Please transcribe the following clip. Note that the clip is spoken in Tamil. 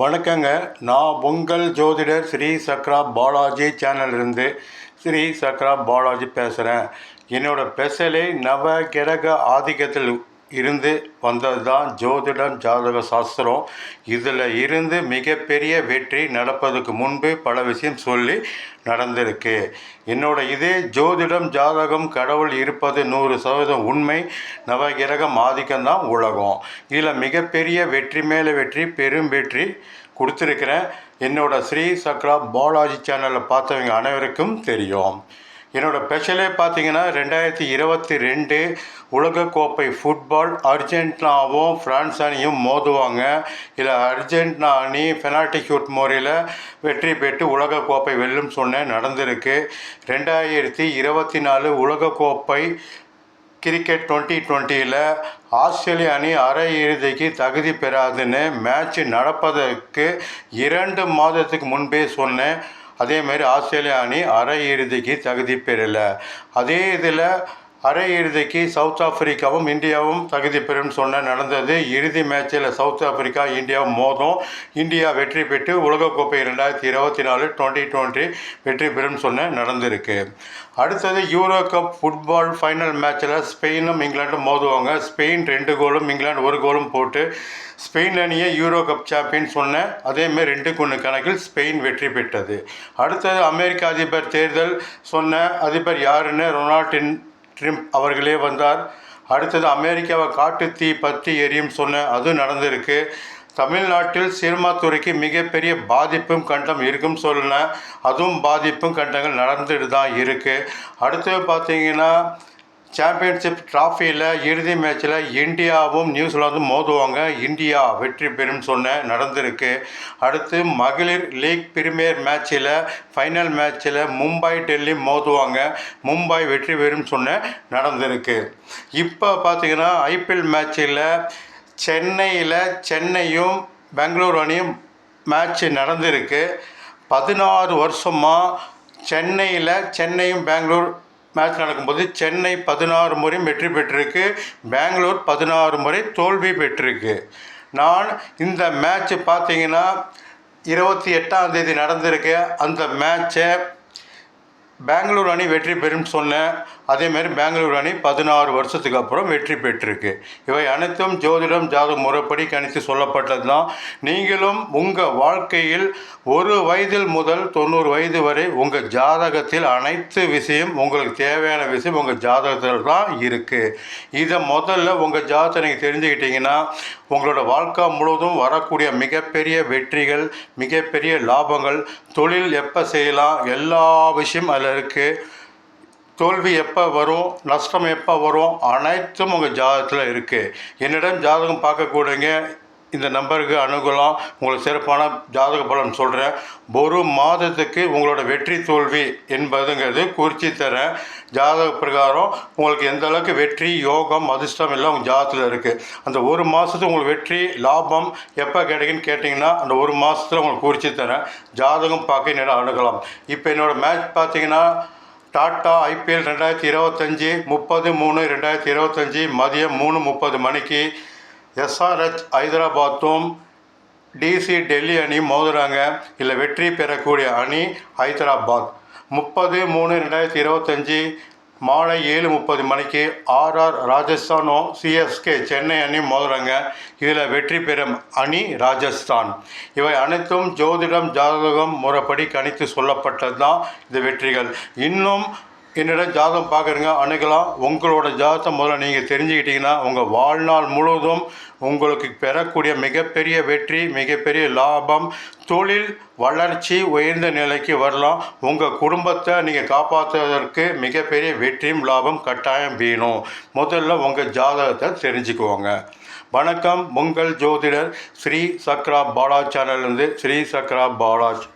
வணக்கங்க. நான் உங்கள் ஜோதிடர் ஸ்ரீ சக்ரா பாலாஜி சேனல்லேருந்து ஸ்ரீ சக்ரா பாலாஜி பேசுகிறேன் என்னோடய ஸ்பெஷலே நவ கிரக ஆதிக்கத்தில் இருந்து வந்தது தான் ஜோதிடம் ஜாதக சாஸ்திரம். இதில் இருந்து மிகப்பெரிய வெற்றி நடப்பதுக்கு முன்பு பல விஷயம் சொல்லி நடந்திருக்கு. என்னோட இதே ஜோதிடம் ஜாதகம் கடவுள் இருப்பது நூறு சதவீதம் உண்மை. நவகிரகம் ஆதிக்கம்தான் உலகம். இதில் மிகப்பெரிய வெற்றி மேலே வெற்றி பெரும் வெற்றி கொடுத்துருக்கிறேன். என்னோட ஸ்ரீ சக்ரா பாலாஜி சேனலில் பார்த்தவங்க அனைவருக்கும் தெரியும். என்னோடய ஸ்பெஷலே பார்த்தீங்கன்னா ரெண்டாயிரத்தி இருபத்தி ரெண்டு உலகக்கோப்பை ஃபுட்பால் அர்ஜென்டினாவும் ஃப்ரான்ஸ் அணியும் மோதுவாங்க. இதில் அர்ஜென்டினா அணி பெனால்டி ஷூட் முறையில் வெற்றி பெற்று உலகக்கோப்பை வெல்லும் சொன்னேன் நடந்திருக்கு. ரெண்டாயிரத்தி இருபத்தி நாலு உலகக்கோப்பை கிரிக்கெட் டுவெண்ட்டி டுவெண்ட்டியில் ஆஸ்திரேலிய அணி அரை இறுதிக்கு தகுதி பெறாதுன்னு மேட்ச் நடப்பதற்கு இரண்டு மாதத்துக்கு முன்பே சொன்னேன். அதேமாரி ஆஸ்திரேலியா அணி அரையிறுதிக்கு தகுதி பெறலை. அதே இதில் அரையிறுதிக்கு சவுத் ஆப்பிரிக்காவும் இந்தியாவும் தகுதி பெறும் சொன்ன நடந்தது. இறுதி மேட்சில் சவுத் ஆப்பிரிக்கா இந்தியாவும் மோதும். இந்தியா வெற்றி பெற்று உலகக்கோப்பை ரெண்டாயிரத்தி இருபத்தி நாலு டுவெண்ட்டி டுவெண்ட்டி வெற்றி பெறும் சொன்ன நடந்திருக்கு. அடுத்தது யூரோ கப் ஃபுட்பால் ஃபைனல் மேட்ச்சில் ஸ்பெயினும் இங்கிலாண்டும் மோதுவாங்க. ஸ்பெயின் ரெண்டு கோலும் இங்கிலாந்து ஒரு கோலும் போட்டு ஸ்பெயின் அணியை யூரோ கப் சாம்பியன் சொன்ன அதேமாரி ரெண்டு ஒன்று கணக்கில் ஸ்பெயின் வெற்றி பெற்றது. அடுத்தது அமெரிக்க அதிபர் தேர்தல் சொன்ன அதிபர் யாருன்னு? ரொனால்டின் ட்ரிம்ப் அவர்களே வந்தார். அடுத்தது அமெரிக்காவை காட்டு தீ பற்றி எரியும் சொன்ன அது நடந்திருக்கு. தமிழ்நாட்டில் சினிமாத்துறைக்கு மிகப்பெரிய பாதிப்பும் கண்டம் இருக்கும் சொன்னேன் அதுவும் பாதிப்பும் கண்டங்கள் நடந்துட்டு தான் இருக்குது அடுத்தது பார்த்தீங்கன்னா சாம்பியன்ஷிப் ட்ராஃபியில் இறுதி மேட்ச்சில் இந்தியாவும் நியூசிலாந்தும் மோதுவாங்க. இந்தியா வெற்றி பெறும் சொன்ன நடந்திருக்கு. அடுத்து மகளிர் லீக் பிரீமியர் மேட்ச்சில் ஃபைனல் மேட்ச்சில் மும்பை டெல்லி மோதுவாங்க. மும்பை வெற்றி பெறும் சொன்ன நடந்திருக்கு. இப்போ பார்த்தீங்கன்னா ஐபிஎல் மேட்ச்சில் சென்னையில் சென்னையும் பெங்களூர் அணியும் மேட்ச் நடந்திருக்கு. பதினாறு வருஷமாக சென்னையில் சென்னையும் பெங்களூர் மேட்ச் நடக்கும்போது சென்னை பதினாறு முறை வெற்றி பெற்றிருக்கு. பெங்களூர் பதினாறு முறை தோல்வி பெற்றிருக்கு. நான் இந்த மேட்ச்சு பார்த்தீங்கன்னா இருபத்தி எட்டாம் தேதி நடந்திருக்கு. அந்த மேட்சை பெங்களூர் அணி வெற்றி பெறும் சொன்னேன் அதேமாரி பெங்களூர் அணி பதினாறு வருஷத்துக்கு அப்புறம் வெற்றி பெற்றிருக்கு. இவை அனைத்தும் ஜோதிடம் ஜாத முறைப்படி கணித்து சொல்லப்பட்டது தான் நீங்களும் உங்கள் வாழ்க்கையில் ஒரு வயதில் முதல் தொண்ணூறு வயது வரை உங்கள் ஜாதகத்தில் அனைத்து விஷயம் உங்களுக்கு தேவையான விஷயம் உங்கள் ஜாதகத்தில் தான் இருக்குது இதை முதல்ல உங்கள் ஜாதகத்தை நீங்கள் தெரிஞ்சுக்கிட்டிங்கன்னா உங்களோட வாழ்க்கை முழுவதும் வரக்கூடிய மிகப்பெரிய வெற்றிகள் மிகப்பெரிய லாபங்கள் தொழில் எப்போ செய்யலாம் எல்லா விஷயம் அதில் இருக்குது தோல்வி எப்போ வரும் நஷ்டம் எப்போ வரும் அனைத்தும் உங்கள் ஜாதகத்தில் இருக்குது என்னிடம் ஜாதகம் பார்க்கக்கூடங்க இந்த நம்பருக்கு அணுகலாம் உங்களுக்கு சிறப்பான ஜாதக பலன் சொல்கிறேன் ஒரு மாதத்துக்கு உங்களோட வெற்றி தோல்வி என்பதுங்கிறது குறித்து தரேன் ஜாதக பிரகாரம் உங்களுக்கு எந்த அளவுக்கு வெற்றி யோகம் அதிர்ஷ்டம் எல்லாம் உங்கள் ஜாதகத்தில் இருக்குது அந்த ஒரு மாதத்துக்கு உங்களுக்கு வெற்றி லாபம் எப்போ கிடைக்குன்னு கேட்டிங்கன்னா அந்த ஒரு மாதத்தில் உங்களுக்கு குறித்து தரேன் ஜாதகம் பார்க்க என்னோட அணுகலாம் இப்போ என்னோடய மேட்ச் பார்த்தீங்கன்னா டாட்டா ஐபிஎல் ரெண்டாயிரத்தி இருபத்தஞ்சி முப்பது மூணு ரெண்டாயிரத்தி இருபத்தஞ்சி மதியம் மூணு முப்பது மணிக்கு எஸ்ஆர்ஹெச் ஹைதராபாத்தும் டிசி டெல்லி அணி மோதுறாங்க. இல்லை வெற்றி பெறக்கூடிய அணி ஹைதராபாத் முப்பது மூணு ரெண்டாயிரத்தி இருபத்தஞ்சி மாலை ஏழு முப்பது மணிக்கு ஆர்ஆர் ராஜஸ்தானும் சிஎஸ்கே சென்னை அணி மோதுறாங்க. இதில் வெற்றி பெறும் அணி ராஜஸ்தான். இவை அனைத்தும் ஜோதிடம் ஜாதகம் முறைப்படி கணித்து சொல்லப்பட்டது தான் இந்த வெற்றிகள். இன்னும் என்னிடம் ஜாதகம் பார்க்குறீங்க அணுகலாம் உங்களோட ஜாதகத்தை முதல்ல நீங்கள் தெரிஞ்சுக்கிட்டிங்கன்னா உங்கள் வாழ்நாள் முழுவதும் உங்களுக்கு பெறக்கூடிய மிகப்பெரிய வெற்றி மிகப்பெரிய லாபம் தொழில் வளர்ச்சி உயர்ந்த நிலைக்கு வரலாம். உங்கள் குடும்பத்தை நீங்கள் காப்பாற்றுவதற்கு மிகப்பெரிய வெற்றியும் லாபம் கட்டாயம் வேணும். முதல்ல உங்கள் ஜாதகத்தை தெரிஞ்சுக்குவோங்க. வணக்கம் உங்கள் ஜோதிடர் ஸ்ரீ சக்ரா பாலாஜ் சேனல்லேருந்து ஸ்ரீ சக்ரா பாலாஜ்.